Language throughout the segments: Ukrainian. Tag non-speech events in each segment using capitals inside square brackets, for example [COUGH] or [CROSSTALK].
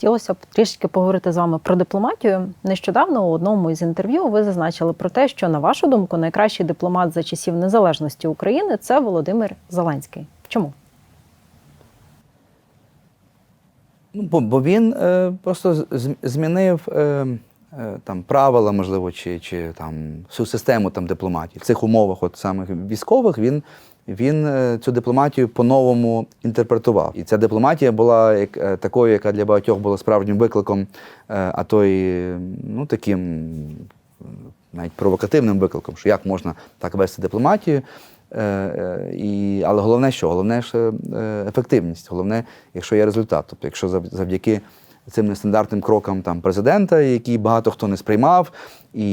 хотілося б трішки поговорити з вами про дипломатію. Нещодавно у одному із інтерв'ю ви зазначили про те, що на вашу думку найкращий дипломат за часів незалежності України це Володимир Зеленський. Чому? Ну, бо, бо він е, просто змінив е, е, там правила, можливо, чи, чи там всю систему там дипломатії. В цих умовах, от самих військових, він, він е, цю дипломатію по-новому інтерпретував. І ця дипломатія була як, е, такою, яка для багатьох була справжнім викликом, е, а то і ну, таким навіть провокативним викликом, що як можна так вести дипломатію. І, але головне що? Головне ж ефективність. Головне, якщо є результат. Тобто, якщо завдяки цим нестандартним крокам там, президента, який багато хто не сприймав, і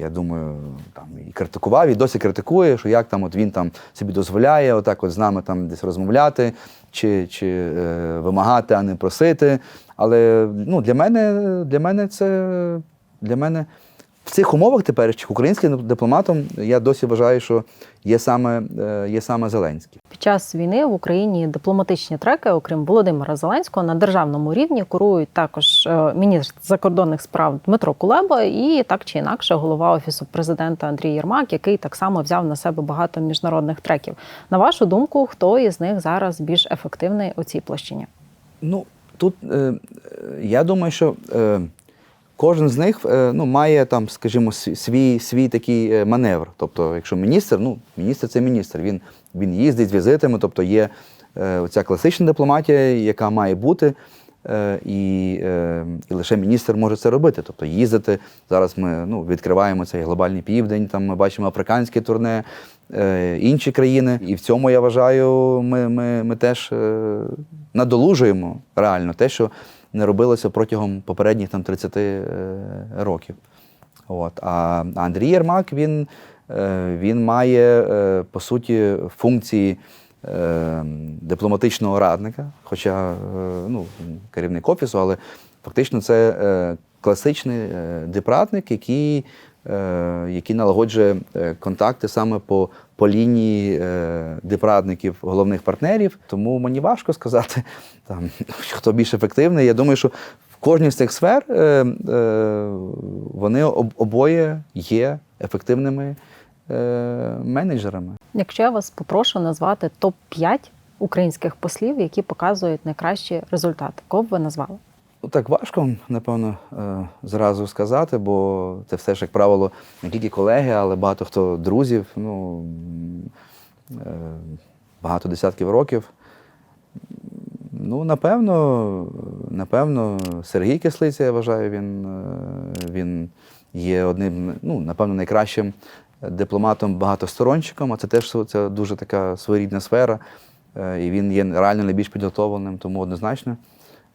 я думаю, там і критикував, і досі критикує, що як там от він там собі дозволяє отак от з нами там десь розмовляти чи, чи е, вимагати, а не просити. Але ну, для мене, для мене це для мене в цих умовах теперішніх українським дипломатом я досі вважаю, що є саме, е, є саме Зеленський. Під час війни в Україні дипломатичні треки, окрім Володимира Зеленського, на державному рівні курують також е, міністр закордонних справ Дмитро Кулеба і так чи інакше голова офісу президента Андрій Єрмак, який так само взяв на себе багато міжнародних треків. На вашу думку, хто із них зараз більш ефективний у цій площині? Ну, тут е, е, я думаю, що е, кожен з них е, ну, має там, скажімо, свій- свій, такий е, маневр. Тобто, якщо міністр, ну, міністр це міністр, він, він їздить з візитами, тобто є е, оця класична дипломатія, яка має бути. І, і лише міністр може це робити. Тобто їздити. Зараз ми ну, відкриваємо цей глобальний південь, там ми бачимо африканське турне, інші країни. І в цьому я вважаю, ми, ми, ми теж надолужуємо реально те, що не робилося протягом попередніх там 30 е, років. От. А Андрій Єрмак він, е, він має е, по суті функції дипломатичного радника, хоча ну, керівник офісу, але фактично це класичний депратник, який, який налагоджує е, контакти саме по, по лінії е, дипрадників головних партнерів. Тому мені важко сказати, [LAUGHS] там, хто більш ефективний. Я думаю, що в кожній з цих сфер е, е, вони об- обоє є ефективними е, менеджерами. Якщо я вас попрошу назвати топ 5 українських послів, які показують найкращі результати, кого б ви назвали? Ну, Так важко, напевно, е, зразу сказати, бо це все ж, як правило, не тільки колеги, але багато хто друзів, ну, е, багато десятків років. Ну, напевно, напевно, Сергій Кислиця, я вважаю, він, е, він є одним, ну, напевно, найкращим дипломатом, багатосторончиком, а це теж це дуже така своєрідна сфера. І він є реально найбільш підготовленим, тому однозначно.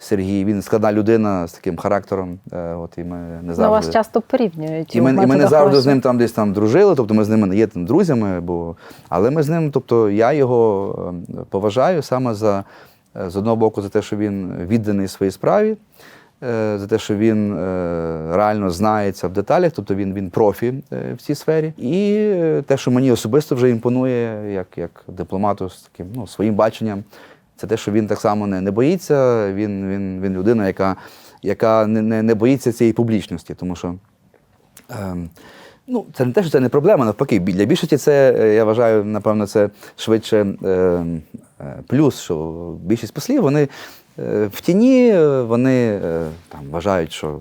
Сергій, він складна людина з таким характером. е, От і ми не завжди. вас часто порівнюють. І ми, і ми не завжди з ним там десь там дружили, тобто ми з ними не є там друзями, бо... але ми з ним, тобто я його е, поважаю саме за, е, з одного боку, за те, що він відданий своїй справі, е, за те, що він реально знається в деталях, тобто він, він профі в цій сфері. І те, що мені особисто вже імпонує, як, як дипломату з таким ну, своїм баченням, це те, що він так само не, не боїться, він, він, він людина, яка, яка не, не, не боїться цієї публічності, тому що. Ем, ну, це не те, що це не проблема, навпаки. Для більшості це, е, я вважаю, напевно, це швидше ем, е, плюс, що більшість послів вони е, в тіні, е, вони е, там вважають, що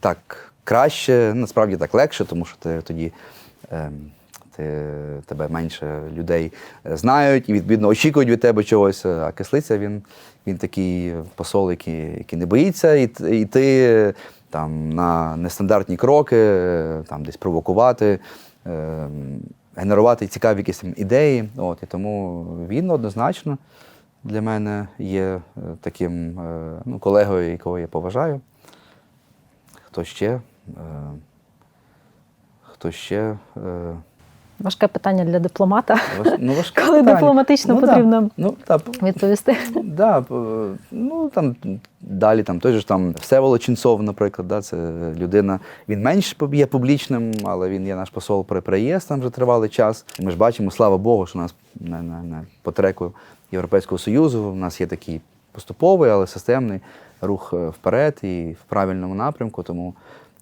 так краще, насправді так легше, тому що ти тоді. ем, ти, тебе менше людей знають і відповідно очікують від тебе чогось. А кислиця він, він такий посол, який, який не боїться йти- там, на нестандартні кроки, там, десь провокувати, е, генерувати цікаві якісь там ідеї. От, і тому він однозначно для мене є е, таким е, ну, колегою, якого я поважаю. Хто ще? Е, Хто ще? Важке питання для дипломата. Ну, [LAUGHS] важке Коли питання. дипломатично ну, потрібно Да. Ну, та, відповісти. да, ну, там, далі там, той же ж там Всеволод Ченцов, наприклад, да, це людина, він менш є публічним, але він є наш посол при при ЄС там вже тривалий час. Ми ж бачимо, слава Богу, що у нас на, на, на, по треку Європейського Союзу у нас є такі поступовий, але системний рух е, вперед і в правильному напрямку. Тому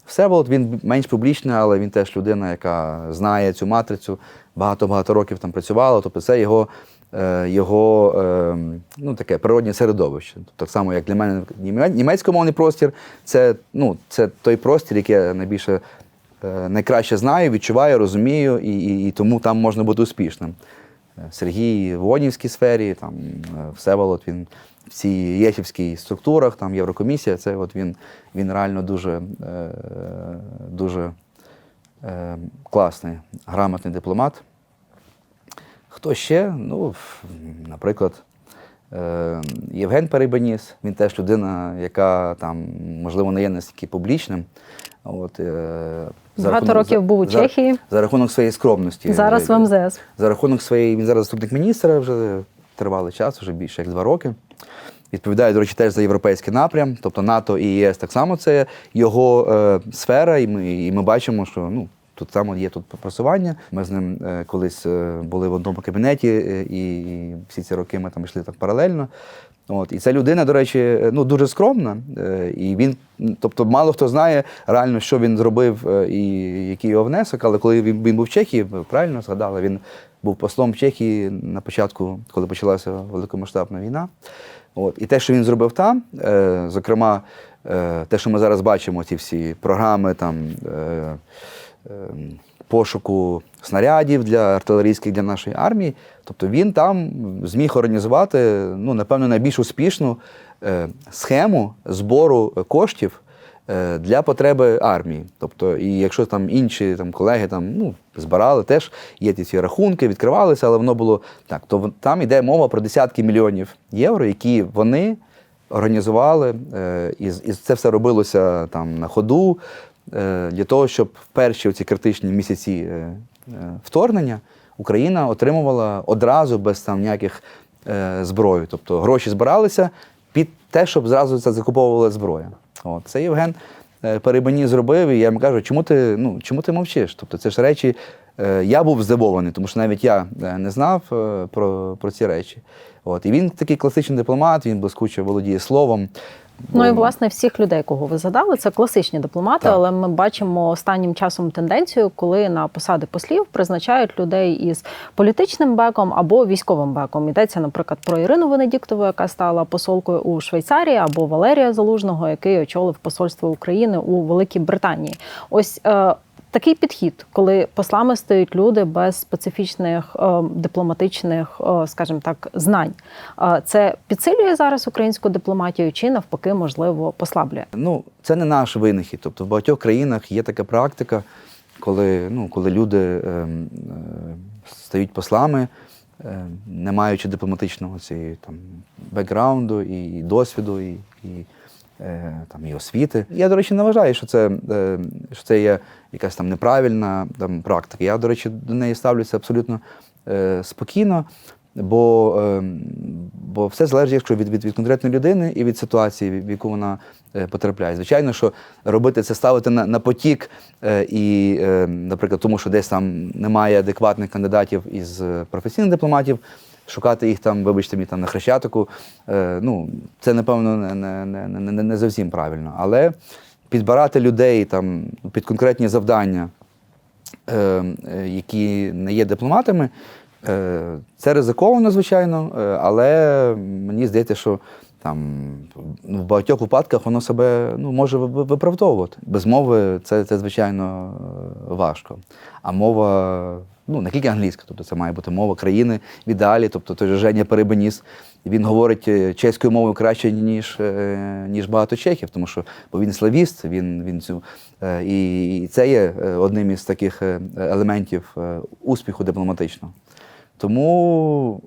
Всеволод він менш публічний, але він теж людина, яка знає цю матрицю, багато-багато років там працювала. Тобто це його, е, його е, ну, таке природнє середовище. Так само, як для мене німецькомовний простір, це, ну, це той простір, який я найбільше е, найкраще знаю, відчуваю, розумію, і, і, і тому там можна бути успішним. Сергій в ООНівській сфері, там Всеволод, він в цій єшівській структурах, там Єврокомісія, це от він, він реально дуже, е, дуже е, класний, грамотний дипломат. Хто ще? Ну, наприклад, е, Євген Перебеніс, він теж людина, яка там, можливо, не є настільки публічним. От, е, за Багато рахунок- років був у за- Чехії. За рахунок своєї скромності. Зараз в МЗС. за рахунок своєї, він зараз заступник міністра вже тривалий час, вже більше як два роки. Відповідає, до речі, теж за європейський напрям, тобто НАТО і ЄС так само це його е, сфера, і ми, і ми бачимо, що ну, тут само є тут просування. Ми з ним е, колись е, були в одному кабінеті, е, і, всі ці роки ми там йшли так паралельно. От, і ця людина, до речі, е, ну дуже скромна. е, І він, тобто, мало хто знає реально, що він зробив е, і який його внесок. Але коли він, він був в Чехії, ви правильно згадали, він був послом Чехії на початку, коли почалася великомасштабна війна. От, і те, що він зробив там, е, зокрема, е, те, що ми зараз бачимо, ці всі програми там. Е, е, пошуку снарядів для артилерійських для нашої армії. Тобто він там зміг організувати, ну, напевно, найбільш успішну е, схему збору коштів для потреби армії. Тобто, і якщо там інші там, колеги там, ну, збирали, теж є ті ці рахунки, відкривалися, але воно було так. То там йде мова про десятки мільйонів євро, які вони організували, е, і, і це все робилося там на ходу е, для того, щоб в перші ці критичні місяці е, е, вторгнення Україна отримувала одразу без там ніяких е, зброї. Тобто гроші збиралися під те, щоб зразу це закуповувала зброя. От. Це Євген е, Перебані зробив, і я йому кажу, чому ти, ну, чому ти мовчиш? Тобто це ж речі, е, я був здивований, тому що навіть я е, не знав про, про ці речі. От. І він такий класичний дипломат, він блискуче володіє словом. Ну і власне всіх людей, кого ви задали, це класичні дипломати, Так. але ми бачимо останнім часом тенденцію, коли на посади послів призначають людей із політичним беком або військовим беком. Йдеться, наприклад, про Ірину Венедіктову, яка стала посолкою у Швейцарії, або Валерія Залужного, який очолив посольство України у Великій Британії. Ось е, такий підхід, коли послами стають люди без специфічних е, дипломатичних, е, скажімо так, знань. Е, це підсилює зараз українську дипломатію чи навпаки, можливо, послаблює? Ну, це не наш винахід. Тобто в багатьох країнах є така практика, коли, ну, коли люди ем, е, стають послами, е, не маючи дипломатичного цієї, там, бекграунду і досвіду, і, і, е, там, і освіти. Я, до речі, не вважаю, що це, е, що це є якась там неправильна там, практика. Я, до речі, до неї ставлюся абсолютно е, спокійно. Бо, е, бо все залежить якщо від, від, від конкретної людини і від ситуації, в яку вона е, потрапляє. Звичайно, що робити це, ставити на, на потік, е, і, е, наприклад, тому що десь там немає адекватних кандидатів із е, професійних дипломатів, шукати їх там, вибачте мені, там на хрещатику, е, ну, це, напевно, не, не, не, не, не зовсім правильно. Але підбирати людей там під конкретні завдання, е, е, які не є дипломатами, е, це ризиковано, звичайно, е, але мені здається, що там ну, в багатьох випадках воно себе ну, може ви- ви- виправдовувати. Без мови це, це звичайно, важко. А мова, ну, не тільки англійська, тобто це має бути мова країни в ідеалі, тобто той же Женя Перебеніс, він говорить е, чеською мовою краще, ніж, е, ніж багато чехів, тому що бо він славіст, він, він цю, е, і, і це є одним із таких елементів успіху дипломатичного. Тому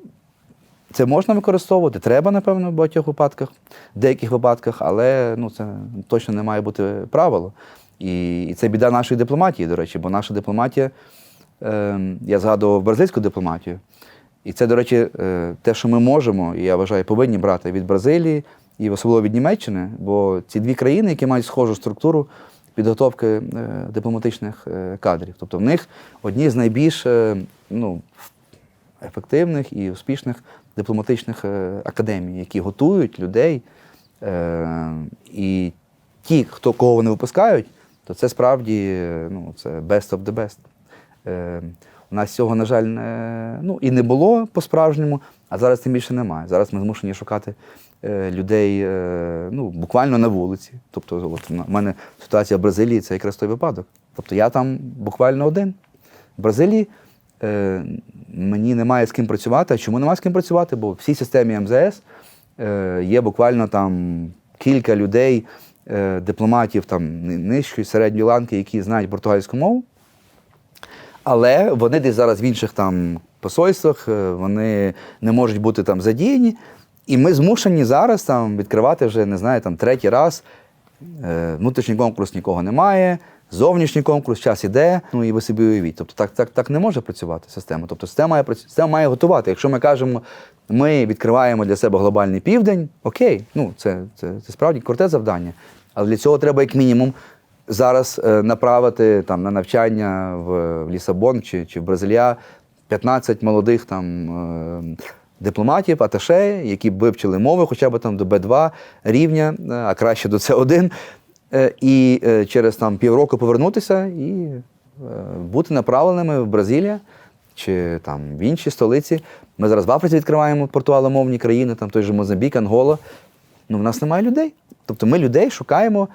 це можна використовувати, треба, напевно, в багатьох випадках, в деяких випадках, але ну, це точно не має бути правило. І, і це біда нашої дипломатії, до речі, бо наша дипломатія, я згадував бразильську дипломатію, і це, до речі, е, те, що ми можемо, і я вважаю, повинні брати від Бразилії і особливо від Німеччини, бо ці дві країни, які мають схожу структуру підготовки е, дипломатичних е, кадрів. Тобто в них одні з найбільш ну, ефективних і успішних дипломатичних академій, які готують людей. І ті, хто кого вони випускають, то це справді ну, це best of the best. Е, У нас цього, на жаль, не, ну, і не було по-справжньому, а зараз тим більше немає. Зараз ми змушені шукати е, людей е, ну, буквально на вулиці. Тобто, от у мене ситуація в Бразилії це якраз той випадок. Тобто я там буквально один. В Бразилії е, мені немає з ким працювати. А чому немає з ким працювати? Бо в всій системі МЗС е, є буквально там кілька людей, е, дипломатів там нижчої, середньої ланки, які знають португальську мову. Але вони десь зараз в інших там посольствах, е, вони не можуть бути там задіяні. І ми змушені зараз там відкривати вже, не знаю, там третій раз. Е, Внутрішній конкурс нікого немає, зовнішній конкурс, час іде. Ну і ви собі уявіть. Тобто так, так, так не може працювати система. Тобто система має, система має готувати. Якщо ми кажемо, ми відкриваємо для себе глобальний південь, окей, ну це, це, це справді круте завдання. Але для цього треба як мінімум зараз е, направити там на навчання в, в Лісабон чи, чи в Бразилія 15 молодих там е, дипломатів, аташе, які б вивчили мови, хоча б там до Б2 рівня, е, а краще до С1, е, і через там півроку повернутися і бути направленими в Бразилія чи там в інші столиці. Ми зараз в Африці відкриваємо португаломовні країни, там той же Мозамбік, Ангола. Ну, в нас немає людей. Тобто ми людей шукаємо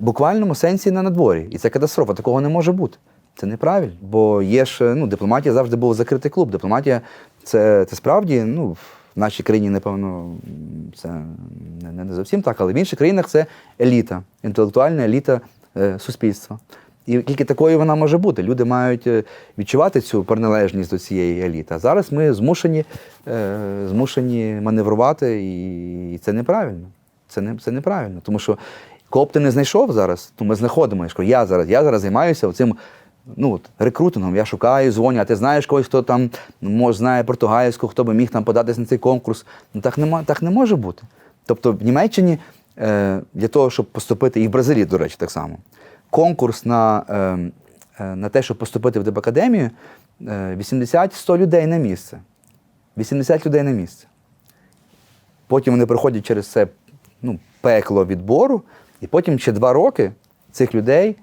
буквальному сенсі на надворі. І це катастрофа. Такого не може бути. Це неправильно. Бо є ж, ну, дипломатія завжди був закритий клуб. Дипломатія це, це справді, ну, в нашій країні, напевно, це не, не зовсім так, але в інших країнах це еліта, інтелектуальна еліта е, суспільства. І тільки такою вона може бути. Люди мають е, відчувати цю приналежність до цієї еліти. А зараз ми змушені, е, змушені маневрувати, і це неправильно. Це, не, це неправильно. Тому що кого б ти не знайшов зараз, то ми знаходимо. Я кажу, я зараз, я зараз займаюся цим ну, рекрутингом. Я шукаю, дзвоню, а ти знаєш когось, хто там може, знає португальську, хто би міг там податись на цей конкурс. Ну так, нема, так не може бути. Тобто в Німеччині е, для того, щоб поступити, і в Бразилії, до речі, так само, конкурс на, е, е, на те, щоб поступити в дипакадемію, е, 80-100 людей на місце. 80 людей на місце. Потім вони проходять через це ну, пекло відбору, і потім ще два роки цих людей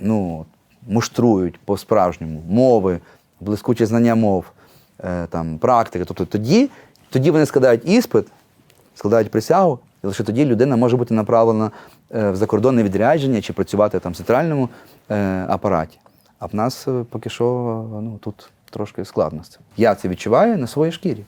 ну, муштрують по-справжньому мови, блискуче знання мов, е, там, практики. Тобто тоді, тоді вони складають іспит, складають присягу, і лише тоді людина може бути направлена е, в закордонне відрядження чи працювати там в центральному е, апараті. А в нас поки що ну, тут трошки складно з цим. Я це відчуваю на своїй шкірі.